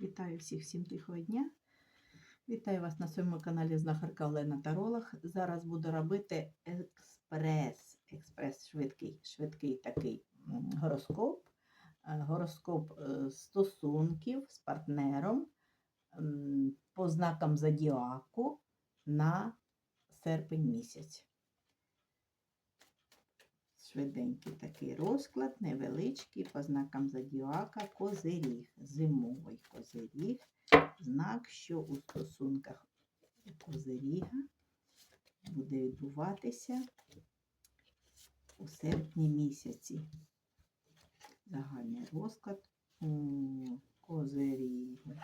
Вітаю всіх всім тихого дня. Вітаю вас на своєму каналі Знахарка Олена Таролог. Зараз буду робити експрес. Експрес швидкий, швидкий такий гороскоп. Е, Гороскоп е, стосунків з партнером по знакам зодіаку на серпень місяць. Швиденький такий розклад, невеличкий, по знакам зодіака, козиріг, зимовий козиріг, знак, що у стосунках козиріга буде відбуватися у серпні місяці. Загальний розклад у козиріги.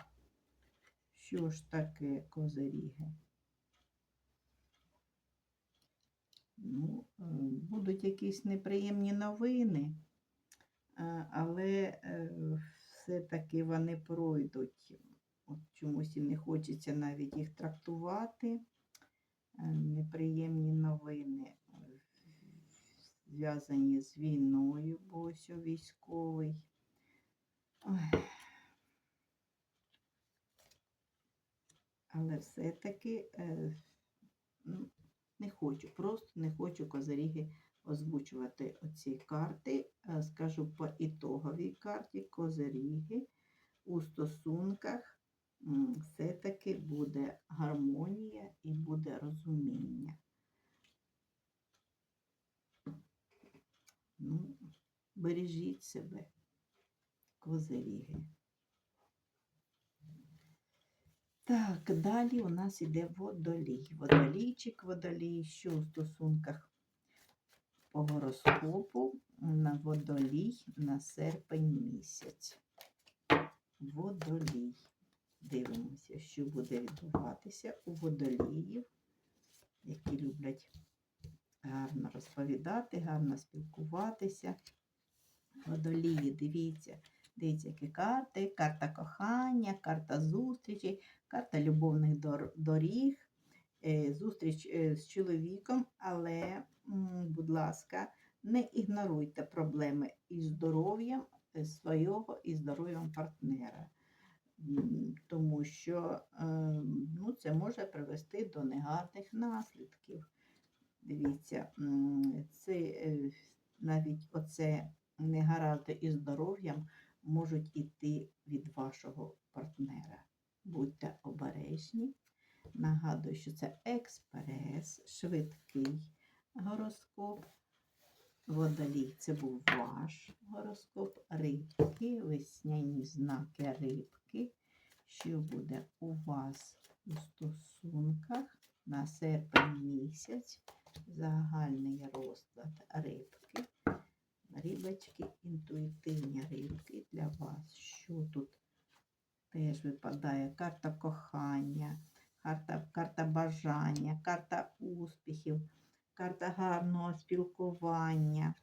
Що ж таке козиріги? Ну, е, будуть якісь неприємні новини, е, але е, все-таки вони пройдуть. От чомусь і не хочеться навіть їх трактувати. Неприємні новини зв'язані з війною, бо ось військовий. Але все-таки ну, не хочу, просто не хочу козиріги озвучувати оці карти. Е, Скажу по ітоговій карті козиріги у стосунках все-таки буде гармонія і буде розуміння. Ну, бережіть себе, козиріги. Так, далі у нас іде водолій. Водолійчик, водолій, що у стосунках по гороскопу на водолій на серпень місяць. Водолій. Дивимося, що буде відбуватися у водоліїв, які люблять гарно розповідати, гарно спілкуватися. Водолії, дивіться, дивіться, карти, карта кохання, карта зустрічей, карта любовних доріг, е, зустріч е, з чоловіком, але, будь ласка, не ігноруйте проблеми із здоров'ям е, свого і здоров'ям партнера. Тому що ну, це може привести до негарних наслідків. Дивіться, це навіть оце негаразди із здоров'ям можуть іти від вашого партнера. Будьте обережні. Нагадую, що це експрес, швидкий гороскоп. Водолій це був ваш гороскоп. Рибки, весняні знаки рибки. Що буде у вас у стосунках на серпень місяць? Загальний розклад рибки. Рибочки, інтуїтивні рибки для вас. Що тут теж випадає? Карта кохання, карта, карта бажання, карта успіхів, карта гарного спілкування,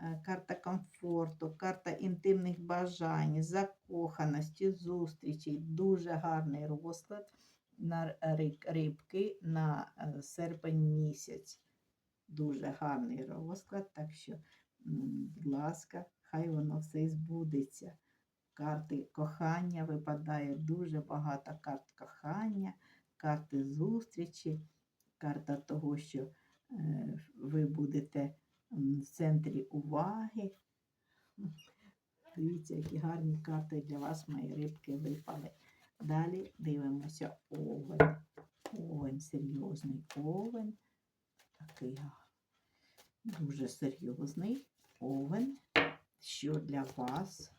е, карта комфорту, карта інтимних бажань, закоханості, зустрічей. Дуже гарний розклад на рибки на е, серпень місяць. Дуже гарний розклад, так що, будь ласка, хай воно все збудеться. Карти кохання випадає дуже багато карт кохання, карти зустрічі, карта того, що е, ви будете в центрі уваги. Дивіться, які гарні карти для вас, мої рибки, випали. Далі дивимося овен. Овен, серйозний овен. Такий дуже серйозний овен. Що для вас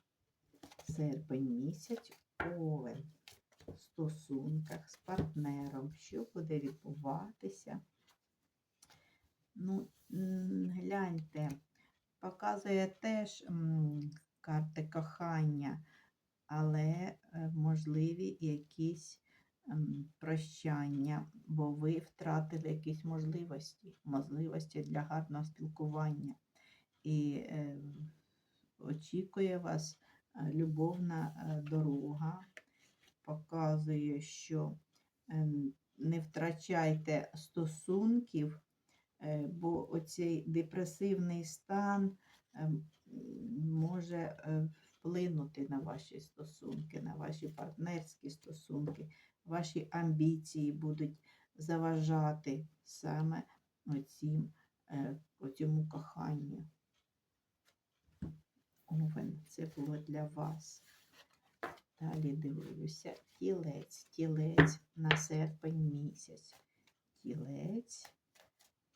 серпень місяць овен в стосунках з партнером, що буде відбуватися. Ну, гляньте, показує теж карти кохання, але е, можливі якісь прощання, бо ви втратили якісь можливості, можливості для гарного спілкування. І е, очікує вас е, любовна е, дорога, показує, що не втрачайте стосунків, бо оцей депресивний стан може вплинути на ваші стосунки, на ваші партнерські стосунки, ваші амбіції будуть заважати саме оцім, оцьому коханню. Овен, це було для вас. Далі дивлюся. Тілець, тілець на серпень місяць. Тілець,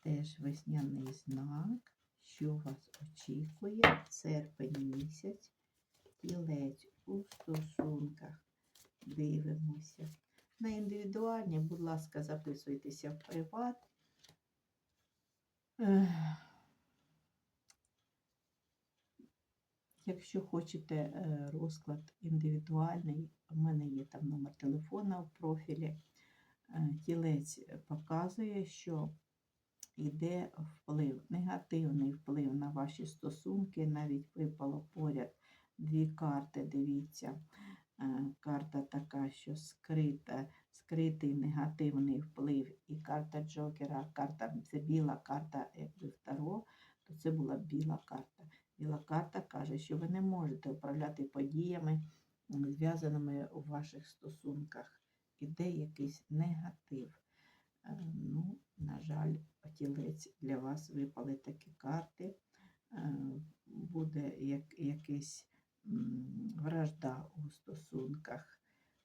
теж весняний знак. Що вас очікує? Серпень місяць. Тілець у стосунках. Дивимося. На індивідуальні, будь ласка, записуйтеся в приват. Якщо хочете е, розклад індивідуальний, у мене є там номер телефона в профілі. Е, Тілець показує, що йде вплив, негативний вплив на ваші стосунки. Навіть випало поряд дві карти. Дивіться, Е, карта така, що скрита, скритий негативний вплив. І карта Джокера, карта це біла карта, якби второ, то це була біла карта. Біла карта каже, що ви не можете управляти подіями, зв'язаними у ваших стосунках. Іде якийсь негатив. Е, Ну, на жаль, тілець для вас випали такі карти. Е, Буде як, якийсь м, вражда у стосунках,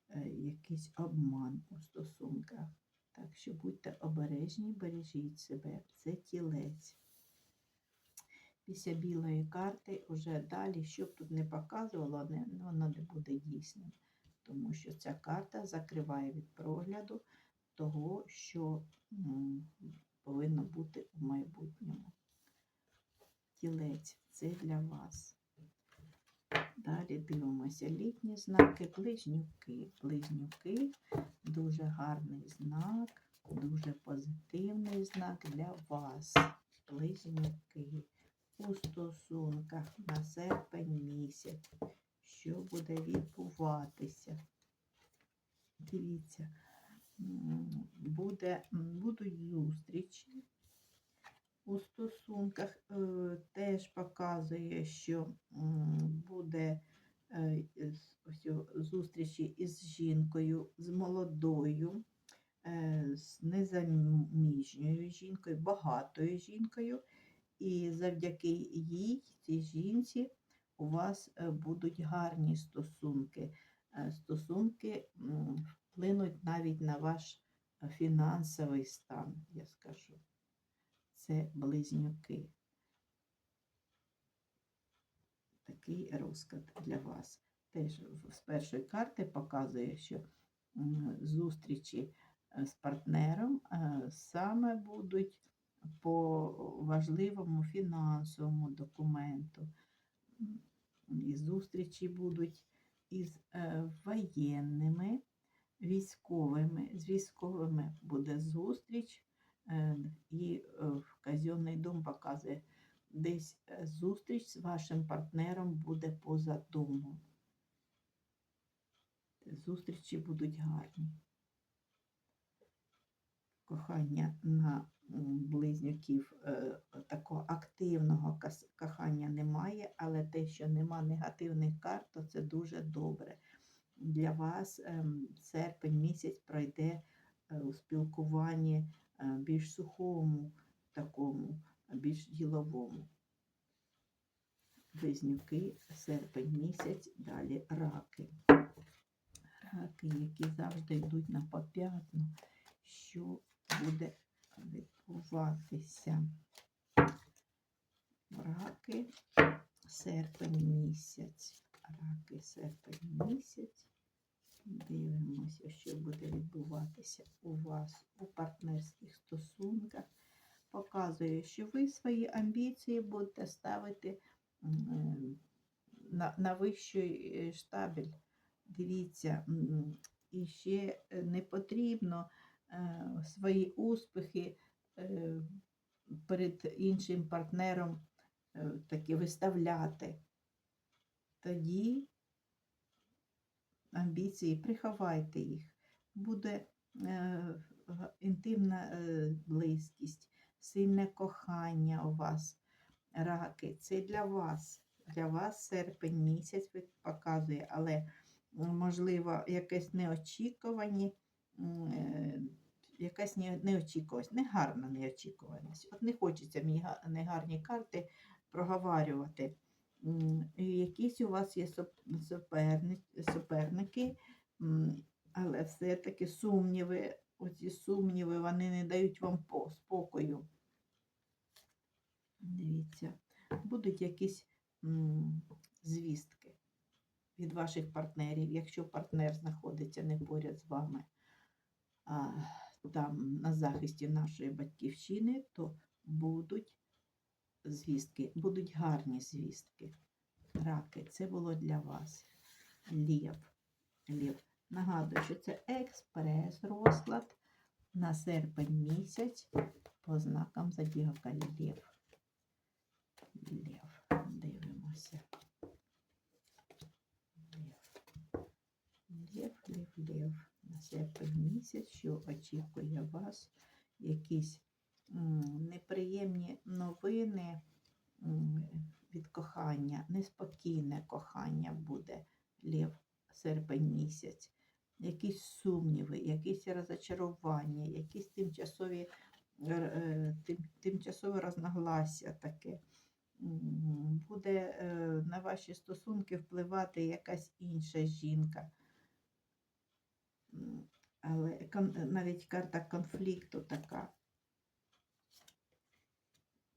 е, якийсь обман у стосунках. Так що будьте обережні, бережіть себе. Це тілець після білої карти вже далі, що б тут не показувало, не, воно не буде дійсним. Тому що ця карта закриває від прогляду того, що м, повинно бути в майбутньому. Тілець це для вас. Далі дивимося літні знаки, близнюки. Близнюки дуже гарний знак, дуже позитивний знак для вас. Близнюки у стосунках на серпень місяць, що буде відбуватися. Дивіться, буде, будуть зустрічі у стосунках. Е, Теж показує, що буде е, зустрічі із жінкою, з молодою, е, з незаміжньою жінкою, багатою жінкою. І завдяки їй, цій жінці, у вас е, будуть гарні стосунки. Е, Стосунки вплинуть навіть на ваш е, фінансовий стан, я скажу. Це близнюки. Такий розклад для вас. Теж з першої карти показує, що зустрічі з партнером саме будуть по важливому фінансовому документу. І зустрічі будуть із е, воєнними, військовими. З військовими буде зустріч, е, і е, в казенний дом показує, десь зустріч з вашим партнером буде поза домом. Зустрічі будуть гарні. Кохання на близнюків е, такого активного кохання немає, але те, що нема негативних карт, то це дуже добре. Для вас ем, серпень місяць пройде е, у спілкуванні е, більш сухому, такому, більш діловому. Близнюки, серпень місяць, далі раки. Раки, які завжди йдуть на поп'ятну, що буде відбуватися. Раки, серпень місяць. Раки, серпень місяць. Дивимося, що буде відбуватися у вас у партнерських стосунках. Показує, що ви свої амбіції будете ставити на, на вищий е, штабель. Дивіться, і ще е, не потрібно е, свої успіхи е, перед іншим партнером е, таки виставляти. Тоді амбіції, приховайте їх. Буде е, інтимна е, близькість, сильне кохання у вас, раки. Це для вас для вас серпень місяць показує, але можливо якесь неочікувані, е, якась неочікуваність, негарна неочікуваність. От не хочеться мені негарні карти проговарювати. Якісь у вас є суперники, але все-таки сумніви, оці сумніви, вони не дають вам по- спокою. Дивіться, будуть якісь звістки від ваших партнерів, якщо партнер знаходиться не поряд з вами, там на захисті нашої батьківщини, то будуть звістки, будуть гарні звістки. Раки, це було для вас. Лів. Лів. Нагадую, що це експрес-розклад на серпень місяць по знакам зодіака Лів. Лев. Дивимося. Лев, лев, лев. На серпень місяць, що очікує вас якісь неприємні новини від кохання, неспокійне кохання буде лев серпень місяць. Якісь сумніви, якісь розочарування, якісь тимчасові, е, тим, тимчасове розногласся таке. Буде е, на ваші стосунки впливати якась інша жінка. Але навіть карта конфлікту така.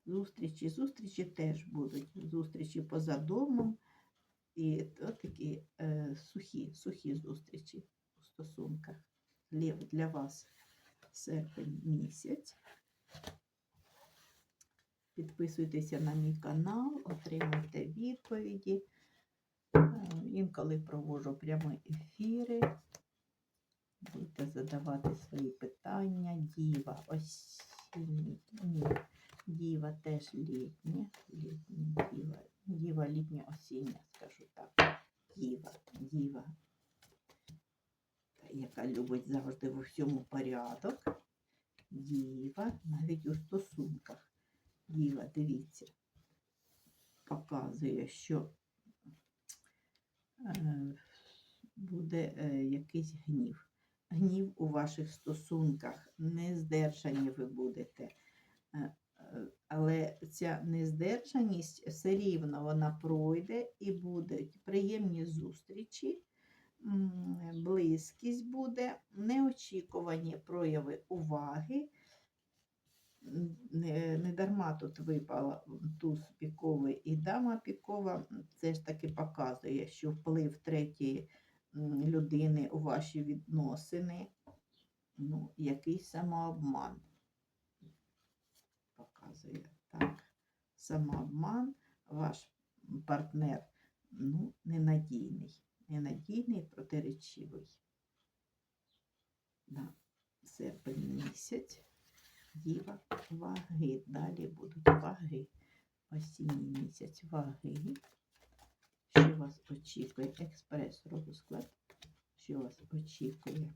Зустрічі, зустрічі теж будуть. Зустрічі поза домом. І от такі е, сухі, сухі зустрічі у стосунках. Лев для вас серпень місяць. Підписуйтеся на мій канал, отримуйте відповіді. Е, Інколи проводжу прямі ефіри. Будете задавати свої питання. Діва, осінні. Ні. Діва теж літня. Літня діва. Діва літня осіння, скажу так. Діва, діва, яка любить завжди в усьому порядок. Діва, навіть у стосунках. Діва, дивіться, показує, що е, буде е, якийсь гнів. Гнів у ваших стосунках, нездержані ви будете. Е, е, Але ця нездержаність все рівно вона пройде і будуть приємні зустрічі, близькість буде, неочікувані прояви уваги. М, Не, тут випала туз піковий і дама пікова. Це ж таки показує, що вплив третьої людини у ваші відносини, ну, якийсь самообман показує. Так, самообман, ваш партнер ну, ненадійний, ненадійний, протиречивий. Да. Серпень місяць, діва ваги. Далі будуть ваги. Осінній місяць ваги. Що вас очікує? Експрес-розклад. Що вас очікує?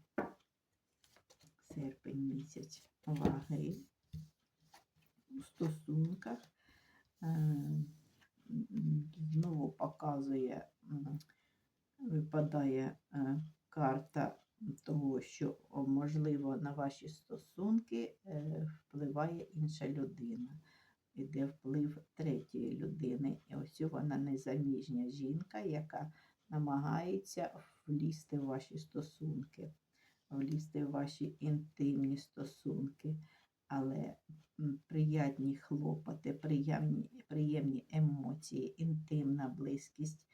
Серпень місяць ваги у стосунках. Е, Знову показує, випадає е, карта того, що можливо на ваші стосунки е, впливає інша людина. Іде вплив третьої людини. І ось вона незаміжня жінка, яка намагається влізти в ваші стосунки, влізти в ваші інтимні стосунки. Але приятні хлопоти, приємні, приємні емоції, інтимна близькість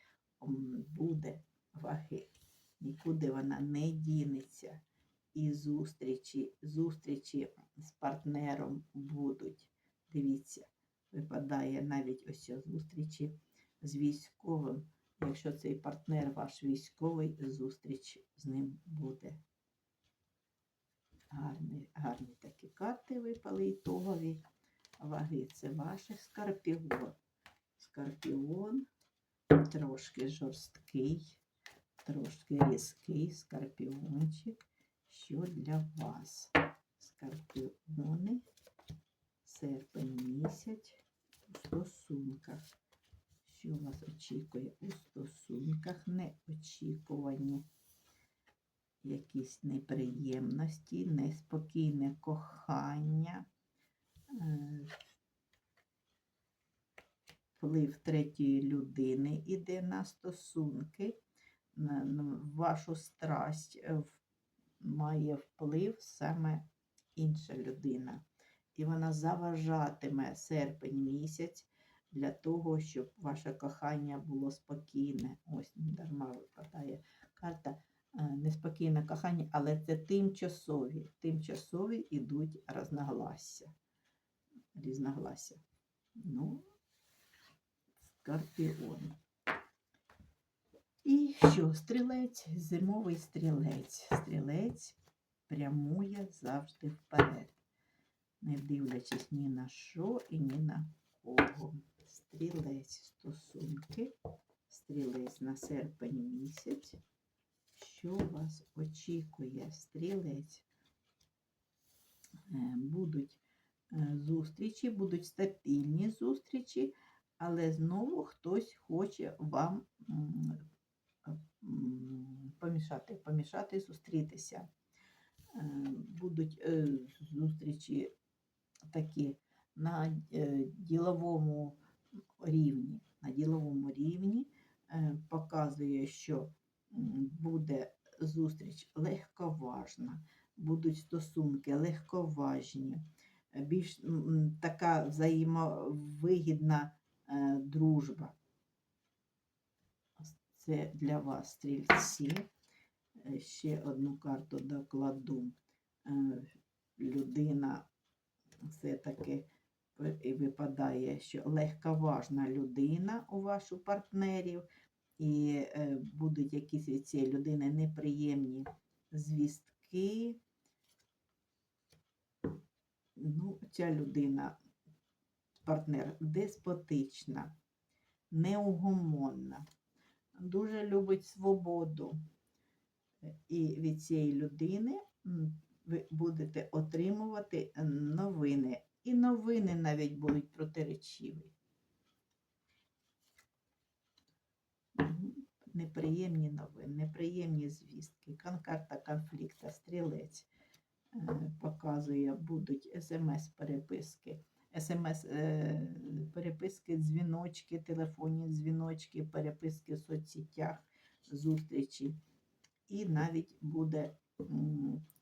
буде ваги. Нікуди вона не дінеться. І зустрічі, зустрічі з партнером будуть. Дивіться, випадає навіть ось зустрічі з військовим. Якщо цей партнер ваш військовий, зустріч з ним буде. Гарні, гарні такі карти випали ітогові. Ваги це ваше скорпіон. Скорпіон трошки жорсткий, трошки різкий скорпіончик. Що для вас? Скорпіони, серпень місяць у стосунках. що вас очікує у стосунках, неочікувані якісь неприємності, неспокійне кохання, е, вплив третьої людини іде на стосунки, вашу страсть е, має вплив саме інша людина. І вона заважатиме серпень місяць для того, щоб ваше кохання було спокійне. Ось дарма випадає карта е, неспокійне кохання, але це тимчасові. Тимчасові ідуть розногласся. Різногласся. Ну, скорпіон. І що? Стрілець, зимовий стрілець. Стрілець прямує завжди вперед, не дивлячись ні на що і ні на кого. Стрілець стосунки, стрілець на серпень місяць. Що вас очікує? Стрілець. Е, Будуть е, зустрічі, будуть стабільні зустрічі, але знову хтось хоче вам помішати, помішати зустрітися. Е, Будуть зустрічі такі на е, діловому рівні. На діловому рівні е, показує, що буде зустріч легковажна, будуть стосунки легковажні, е, більш така взаємовигідна дружба. Це для вас, стрільці. Ще одну карту докладу. Людина все-таки випадає, що легковажна людина у вашу партнерів, і е, будуть якісь від цієї людини неприємні звістки. Ну, ця людина, партнер, деспотична, неугомонна, дуже любить свободу. І від цієї людини ви будете отримувати новини. І новини навіть будуть протиречиві. Неприємні новини, неприємні звістки, конкарта конфлікта, стрілець е, показує, будуть смс-переписки. СМС-переписки, дзвіночки, телефонні дзвіночки, переписки в соцсетях, зустрічі. І навіть буде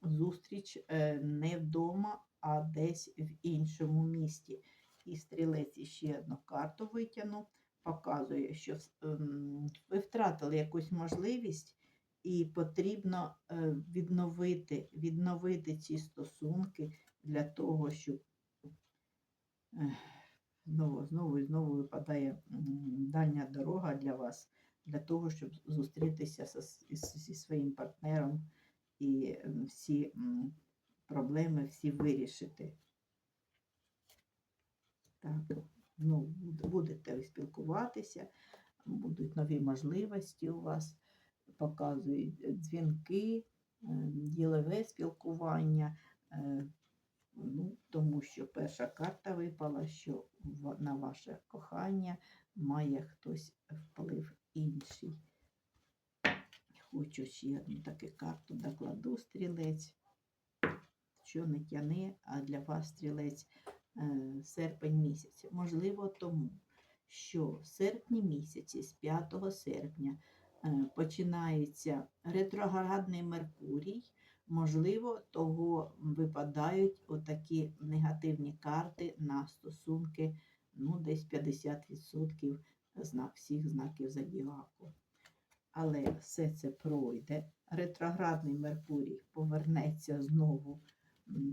зустріч е, не вдома, а десь в іншому місті. І стрілець ще одну карту витягнув, показує, що ем, ви втратили якусь можливість, і потрібно е, відновити, відновити ці стосунки для того, щоб знову, знову і знову випадає дальня дорога для вас, для того, щоб зустрітися зі своїм партнером і всі проблеми всі вирішити. Так, ну, будете спілкуватися, будуть нові можливості у вас, показують е, дзвінки, е, ділове спілкування. е, Ну, тому що перша карта випала, що на ваше кохання має хтось вплив інший. Хочу ще одну таку карту докладу стрілець. Що не тяне, а для вас стрілець е, серпень місяць. Можливо, тому що в серпні місяці, з 5 серпня, е, починається ретроградний Меркурій. Можливо, того випадають отакі негативні карти на стосунки, ну, десь 50% знак, всіх знаків зодіаку. Але все це пройде. Ретроградний Меркурій повернеться знову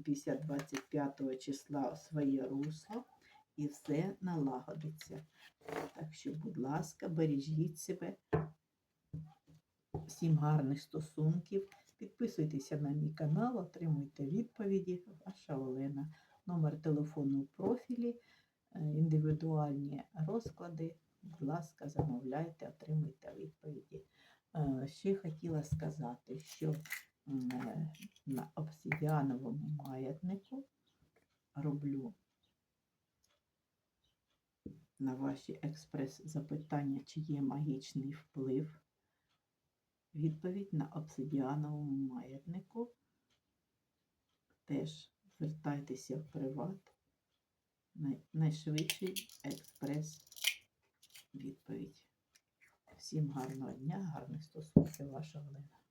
після 25 числа у своє русло і все налагодиться. Так що, будь ласка, бережіть себе. Всім гарних стосунків. Підписуйтеся на мій канал, отримуйте відповіді. Ваша Олена. Номер телефону в профілі, е, індивідуальні розклади. Будь ласка, замовляйте, отримуйте відповіді. Е, Ще хотіла сказати, що е, на обсидіановому маятнику роблю на ваші експрес-запитання, чи є магічний вплив. Відповідь на обсидіановому маятнику. Теж звертайтеся в приват. Найшвидший експрес відповідь. Всім гарного дня, гарних стосунків, ваша Олена.